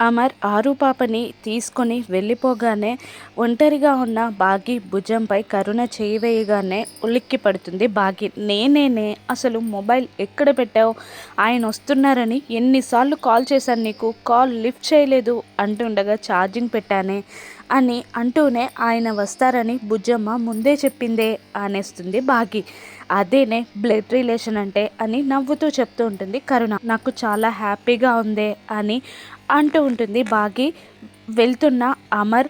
అమర్ ఆరు పాపని తీసుకొని వెళ్ళిపోగానే ఒంటరిగా ఉన్న బాగి భుజంపై కరుణ చేయవేయగానే ఉలిక్కి పడుతుంది బాగి నేనేనే అసలు మొబైల్ ఎక్కడ పెట్టావు? ఆయన వస్తున్నారని ఎన్నిసార్లు కాల్ చేశాను నీకు? కాల్ లిఫ్ట్ చేయలేదు అంటుండగా ఛార్జింగ్ పెట్టానే అని అంటూనే ఆయన వస్తారని బుజ్జమ్మ ముందే చెప్పిందే అనేస్తుంది బాగి. అదేనే బ్లడ్ రిలేషన్ అంటే అని నవ్వుతూ చెప్తూ ఉంటుంది కరుణ. నాకు చాలా హ్యాపీగా ఉందే అని అంటూ ఉంటుంది. బాగి వెళ్తున్న అమర్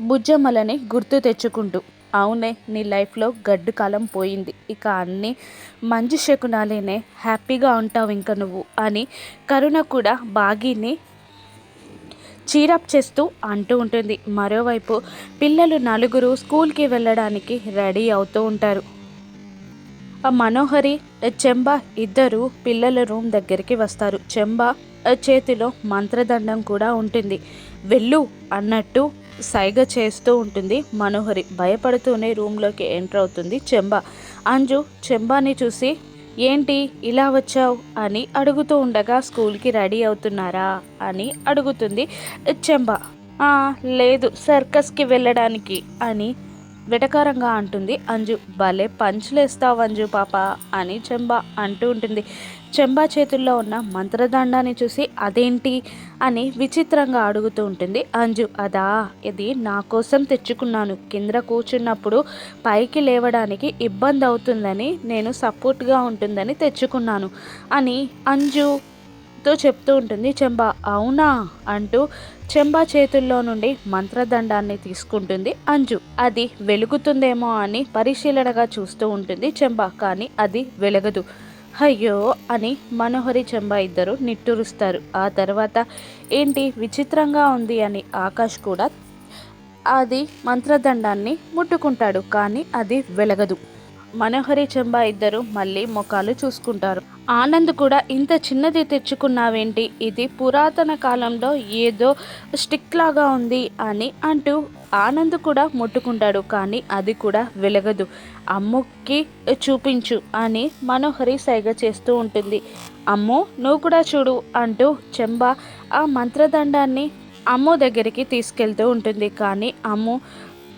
బుజ్జమ్మలని గుర్తు తెచ్చుకుంటూ అవునే నీ లైఫ్లో గడ్డు కాలం పోయింది. ఇక అన్నీ మంచి శకునాలేనే హ్యాపీగా ఉంటావు ఇంక నువ్వు అని కరుణ కూడా బాగీని చీరప్ చేస్తూ అంటూ ఉంటుంది. మరోవైపు పిల్లలు నలుగురు స్కూల్కి వెళ్ళడానికి రెడీ అవుతూ ఉంటారు. ఆ మనోహరి చెంబ ఇద్దరు పిల్లల రూమ్ దగ్గరికి వస్తారు. చెంబ చేతిలో మంత్రదండం కూడా ఉంటుంది. వెళ్ళు అన్నట్టు సైగ చేస్తూ ఉంటుంది మనోహరి. భయపడుతూనే రూమ్లోకి ఎంటర్ అవుతుంది చెంబ. అంజు చెంబాని చూసి ఏంటి ఇలా వచ్చావు? అని అడుగుతూ ఉండగా స్కూల్కి రెడీ అవుతున్నారా? అని అడుగుతుంది చెంబ. లేదు సర్కస్కి వెళ్ళడానికి అని వెటకారంగా అంటుంది. అంజు భలే పంచులేస్తావు అంజు పాప అని చెంబా అంటూ ఉంటుంది. చెంబా చేతుల్లో ఉన్న మంత్రదండాన్ని చూసి అదేంటి? అని విచిత్రంగా అడుగుతూ ఉంటుంది. అంజు అదా ఇది నా కోసం తెచ్చుకున్నాను. కింద కూర్చున్నప్పుడు పైకి లేవడానికి ఇబ్బంది అవుతుందని నేను సపోర్ట్గా ఉంటుందని తెచ్చుకున్నాను అని అంజు తో చెప్తూ ఉంటుంది చెంబా అవునా? అంటూ చెంబా చేతుల్లో నుండి మంత్రదండాన్ని తీసుకుంటుంది అంజు. అది వెలుగుతుందేమో అని పరిశీలనగా చూస్తూ ఉంటుంది చెంబా కానీ అది వెలగదు. అయ్యో! అని మనోహరి చెంబా ఇద్దరు నిట్టూరుస్తారు. ఆ తర్వాత ఏంటి విచిత్రంగా ఉంది? అని ఆకాష్ కూడా అది మంత్రదండాన్ని ముట్టుకుంటాడు కానీ అది వెలగదు. మనోహరి చెంబా ఇద్దరు మళ్ళీ ముఖాలు చూసుకుంటారు. ఆనంద్ కూడా ఇంత చిన్నది తెచ్చుకున్నావేంటి? ఇది పురాతన కాలంలో ఏదో స్టిక్ లాగా ఉంది అని అంటూ ఆనంద్ కూడా ముట్టుకుంటాడు. కానీ అది కూడా వెలగదు. అమ్ముకి చూపించు అని మనోహరి సైగ చేస్తూ ఉంటుంది. అమ్ము నువ్వు కూడా చూడు అంటూ చెంబా ఆ మంత్రదండాన్ని అమ్ము దగ్గరికి తీసుకెళ్తూ ఉంటుంది. కానీ అమ్ము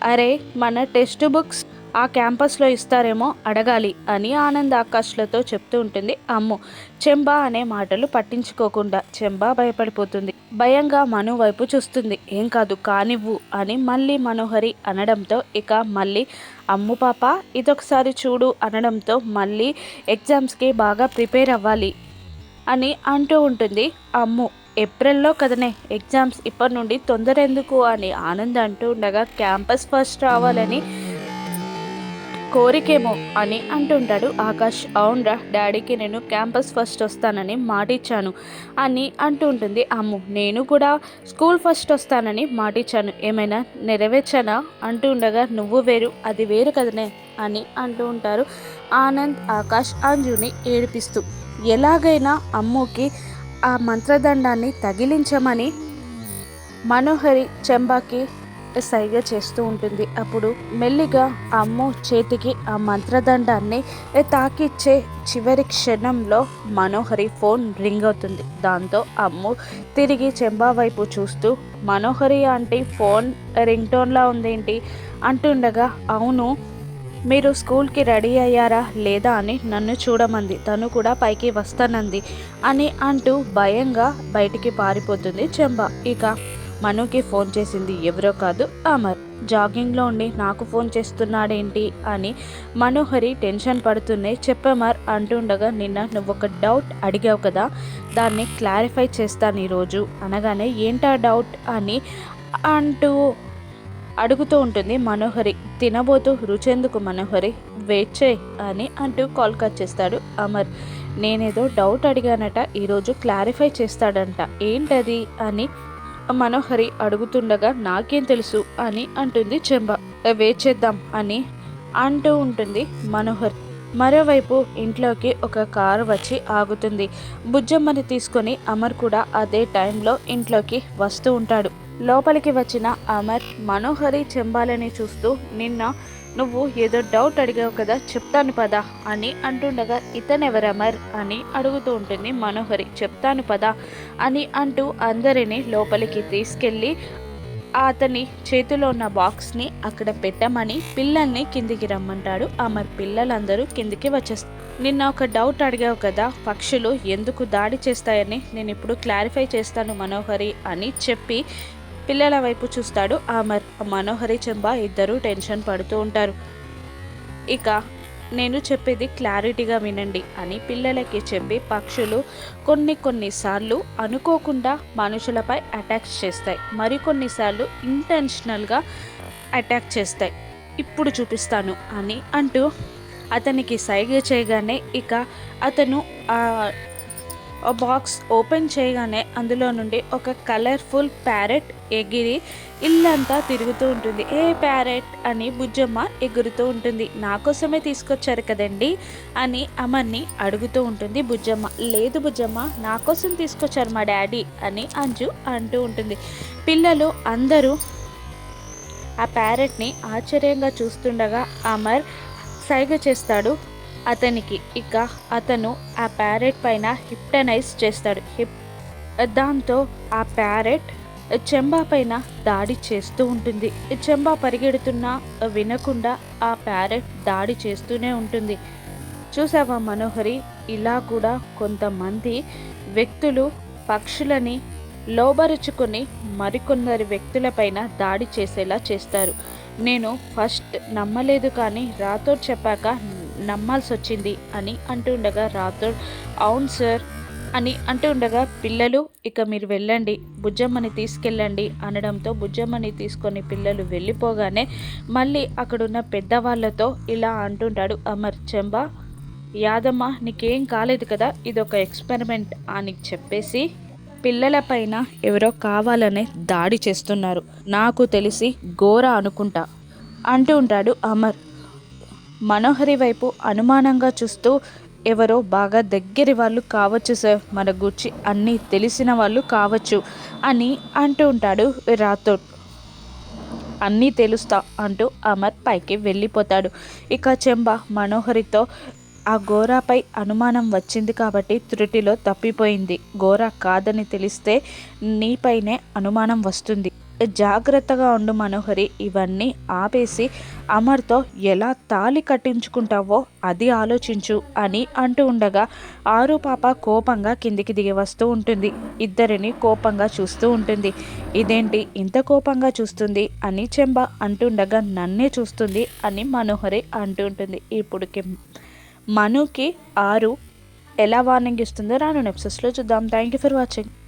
అరే మన టెక్స్ట్ బుక్స్ ఆ క్యాంపస్లో ఇస్తారేమో అడగాలి అని ఆనంద్ ఆకాష్లతో చెప్తూ ఉంటుంది. అమ్ము! చెంబా అనే మాటలు పట్టించుకోకుండా చెంబా భయపడిపోతుంది. భయంగా మను వైపు చూస్తుంది. ఏం కాదు కానివ్వు అని మళ్ళీ మనోహరి అనడంతో ఇక మళ్ళీ అమ్ము పాప ఇదొకసారి చూడు అనడంతో మళ్ళీ ఎగ్జామ్స్కి బాగా ప్రిపేర్ అవ్వాలి అని అంటూ ఉంటుంది. అమ్ము! ఏప్రిల్లో కదనే ఎగ్జామ్స్ ఇప్పటి నుండి తొందర ఎందుకు అని ఆనంద్ అంటూ ఉండగా క్యాంపస్ ఫస్ట్ రావాలని కోరికేమో అని అంటుంటాడు ఆకాష్. అవునరా డాడీకి నేను క్యాంపస్ ఫస్ట్ వస్తానని మాటిచ్చాను అని అంటూ ఉంటుంది అమ్ము. నేను కూడా స్కూల్ ఫస్ట్ వస్తానని మాటిచ్చాను. ఏమైనా నెరవేర్చానా? అంటూ ఉండగా నువ్వు వేరు అది వేరు కదనే అని అంటూ ఉంటారు ఆనంద్ ఆకాష్ అంజుని ఏడిపిస్తూ. ఎలాగైనా అమ్ముకి ఆ మంత్రదండాన్ని తగిలించమని మనోహరి చెంబాకి సైగ చేస్తూ ఉంటుంది. అప్పుడు మెల్లిగా అమ్ము చేతికి ఆ మంత్రదండాన్ని తాకిచ్చే చివరి క్షణంలో మనోహరి ఫోన్ రింగ్ అవుతుంది. దాంతో అమ్ము తిరిగి చెంబా వైపు చూస్తూ మనోహరి ఆంటీ ఫోన్ రింగ్ టోన్లా ఉందేంటి? అంటుండగా అవును మీరు స్కూల్కి రెడీ అయ్యారా లేదా అని నన్ను చూడమంది. తను కూడా పైకి వస్తానంది అని అంటూ భయంగా బయటికి పారిపోతుంది చెంబా. ఇక మనుకి ఫోన్ చేసింది ఎవరో కాదు అమర్. జాగింగ్లో ఉండి నాకు ఫోన్ చేస్తున్నాడేంటి? అని మనోహరి టెన్షన్ పడుతూనే చెప్పమర్ అంటుండగా నిన్న నువ్వు ఒక డౌట్ అడిగావు కదా దాన్ని క్లారిఫై చేస్తాను ఈరోజు అనగానే ఏంటా డౌట్? అని అంటూ అడుగుతూ ఉంటుంది మనోహరి. తినబోతూ రుచెందుకు మనోహరి వేచే అని అంటూ కాల్ కట్ చేస్తాడు అమర్. నేనేదో డౌట్ అడిగానట ఈరోజు క్లారిఫై చేస్తాడంట ఏంటది? అని మనోహరి అడుగుతుండగా నాకేం తెలుసు అని అంటుంది చెంబ. వేచేద్దాం అని అంటూ ఉంటుంది మనోహర్. మరోవైపు ఇంట్లోకి ఒక కారు వచ్చి ఆగుతుంది. బుజ్జమ్మని తీసుకొని అమర్ కూడా అదే టైంలో ఇంట్లోకి వస్తూ ఉంటాడు. లోపలికి వచ్చిన అమర్ మనోహరి చెంబాలని చూస్తూ నిన్న నువ్వు ఏదో డౌట్ అడిగావు కదా చెప్తాను పదా అని అంటుండగా ఇతనెవరమర్? అని అడుగుతూ ఉంటుంది మనోహరి. చెప్తాను పదా అని అంటూ అందరినీ లోపలికి తీసుకెళ్ళి అతని చేతిలో ఉన్న బాక్స్ని అక్కడ పెట్టమని పిల్లల్ని కిందికి రమ్మంటాడు. అమర్ పిల్లలందరూ కిందికి వచ్చేస్తారు నిన్న ఒక డౌట్ అడిగావు కదా పక్షులు ఎందుకు దాడి చేస్తాయని? నేను ఇప్పుడు క్లారిఫై చేస్తాను మనోహరి అని చెప్పి పిల్లల వైపు చూస్తాడు ఆమర్ మనోహరి చెంబ ఇద్దరూ టెన్షన్ పడుతూ ఉంటారు. ఇక నేను చెప్పేది క్లారిటీగా వినండి అని పిల్లలకి చెప్పి పక్షులు కొన్ని కొన్నిసార్లు అనుకోకుండా మనుషులపై అటాక్ చేస్తాయి. మరికొన్నిసార్లు ఇంటెన్షనల్గా అటాక్ చేస్తాయి. ఇప్పుడు చూపిస్తాను అని అంటూ అతనికి సైగ చేయగానే ఇక అతను ఆ బాక్స్ ఓపెన్ చేయగానే అందులో నుండి ఒక కలర్ఫుల్ ప్యారెట్ ఎగిరి ఇల్లంతా తిరుగుతూ ఉంటుంది. ఏ ప్యారెట్? అని బుజ్జమ్మ ఎగురుతూ ఉంటుంది. నా కోసమే తీసుకొచ్చారు కదండి? అని అమ్మని అడుగుతూ ఉంటుంది బుజ్జమ్మ. లేదు బుజ్జమ్మ నా కోసం తీసుకొచ్చారు మా డాడీ అని అంజు అంటూ ఉంటుంది. పిల్లలు అందరూ ఆ ప్యారెట్ని ఆశ్చర్యంగా చూస్తుండగా అమర్ సైగ చేస్తాడు. అతనికి ఇక అతను ఆ ప్యారెట్ పైన హిప్టనైజ్ చేస్తాడు. హిప్ దాంతో ఆ ప్యారెట్ చెంబా పైన దాడి చేస్తూ ఉంటుంది. చెంబా పరిగెడుతున్నా వినకుండా ఆ ప్యారెట్ దాడి చేస్తూనే ఉంటుంది. చూసావా మనోహరి? ఇలా కూడా కొంతమంది వ్యక్తులు పక్షులని లోబరుచుకొని మరికొందరి వ్యక్తులపైన దాడి చేసేలా చేస్తారు. నేను ఫస్ట్ నమ్మలేదు కానీ రాతో చెప్పాక నమ్మాల్సి వచ్చింది అని అంటుండగా రాథోడ్ అవును సార్ అని అంటూ ఉండగా పిల్లలు ఇక మీరు వెళ్ళండి బుజ్జమ్మని తీసుకెళ్ళండి అనడంతో బుజ్జమ్మని తీసుకొని పిల్లలు వెళ్ళిపోగానే మళ్ళీ అక్కడున్న పెద్దవాళ్ళతో ఇలా అంటుంటాడు అమర్ చెంబా యాదమ్మ నీకేం కాలేదు కదా ఇదొక ఎక్స్పెరిమెంట్ అని చెప్పేసి పిల్లలపైన ఎవరో కావాలనే దాడి చేస్తున్నారు. నాకు తెలిసి ఘోర అనుకుంటా అంటూ ఉంటాడు అమర్. మనోహరి వైపు అనుమానంగా చూస్తూ ఎవరో బాగా దగ్గరి వాళ్ళు కావచ్చు సార్ మన గురించి అన్నీ తెలిసిన వాళ్ళు కావచ్చు అని అంటూ ఉంటాడు రాథోడ్. అన్నీ తెలుస్తా అంటూ అమర్ పైకి వెళ్ళిపోతాడు. ఇక చెంబ మనోహరితో ఆ గోరాపై అనుమానం వచ్చింది కాబట్టి త్రుటిలో తప్పిపోయింది. గోరా కాదని తెలిస్తే నీపైనే అనుమానం వస్తుంది. జాగ్రత్తగా ఉండు మనోహరి. ఇవన్నీ ఆపేసి అమర్తో ఎలా తాలి కట్టించుకుంటావో అది ఆలోచించు అని అంటూ ఉండగా ఆరు పాప కోపంగా కిందికి దిగి వస్తూ ఉంటుంది. ఇద్దరిని కోపంగా చూస్తూ ఉంటుంది. ఇదేంటి ఇంత కోపంగా చూస్తుంది అని చెంబ అంటుండగా నన్నే చూస్తుంది అని మనోహరి అంటూ ఉంటుంది. ఇప్పుడుకి మనుకి ఆరు ఎలా వార్నింగ్ ఇస్తుందో రాను నెప్సెస్లో చూద్దాం. Thank you for watching